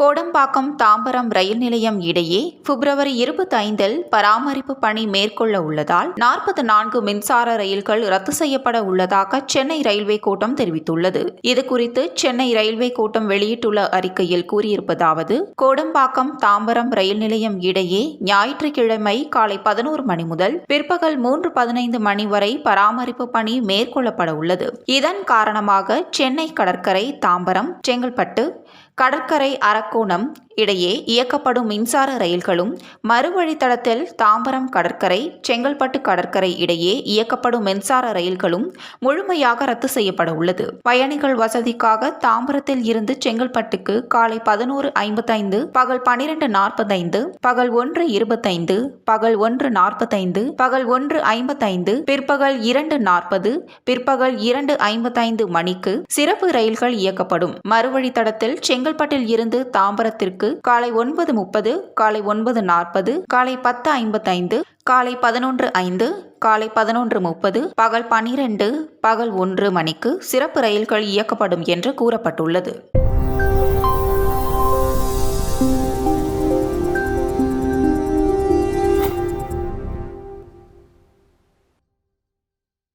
கோடம்பாக்கம் தாம்பரம் ரயில் நிலையம் இடையே பிப்ரவரி இருபத்தைந்தில் பராமரிப்பு பணி மேற்கொள்ள உள்ளதால் நாற்பத்தி நான்கு மின்சார ரயில்கள் ரத்து செய்யப்பட உள்ளதாக சென்னை ரயில்வே கூட்டம் தெரிவித்துள்ளது. இதுகுறித்து சென்னை ரயில்வே கூட்டம் வெளியிட்டுள்ள அறிக்கையில் கூறியிருப்பதாவது கோடம்பாக்கம் தாம்பரம் ரயில் நிலையம் இடையே ஞாயிற்றுக்கிழமை காலை பதினோரு மணி முதல் பிற்பகல் மூன்று பதினைந்து மணி வரை பராமரிப்பு பணி மேற்கொள்ளப்பட உள்ளது. இதன் காரணமாக சென்னை கடற்கரை தாம்பரம் செங்கல்பட்டு கடற்கரை அரக்கோணம் இடையே இயக்கப்படும் மின்சார ரயில்களும் மறுவழித்தடத்தில் தாம்பரம் கடற்கரை செங்கல்பட்டு கடற்கரை இடையே இயக்கப்படும் மின்சார ரயில்களும் முழுமையாக ரத்து செய்யப்பட உள்ளது. பயணிகள் வசதிக்காக தாம்பரத்தில் இருந்து செங்கல்பட்டுக்கு காலை பதினோரு ஐம்பத்தைந்து பகல் பனிரெண்டு நாற்பத்தைந்து பகல் ஒன்று இருபத்தைந்து பகல் ஒன்று நாற்பத்தைந்து பகல் ஒன்று ஐம்பத்தைந்து பிற்பகல் இரண்டு நாற்பது பிற்பகல் இரண்டு ஐம்பத்தைந்து மணிக்கு சிறப்பு ரயில்கள் இயக்கப்படும். மறுவழித்தடத்தில் செங்கல்பட்டில் இருந்து தாம்பரத்திற்கு காலை ஒன்பது முப்பது காலை ஒன்பது நாற்பது காலை பத்து ஐம்பத்தைந்து காலை பதினொன்று ஐந்து காலை பதினொன்று முப்பது பகல் பனிரெண்டு பகல் ஒன்று மணிக்கு சிறப்பு ரயில்கள் இயக்கப்படும் என்று கூறப்பட்டுள்ளது.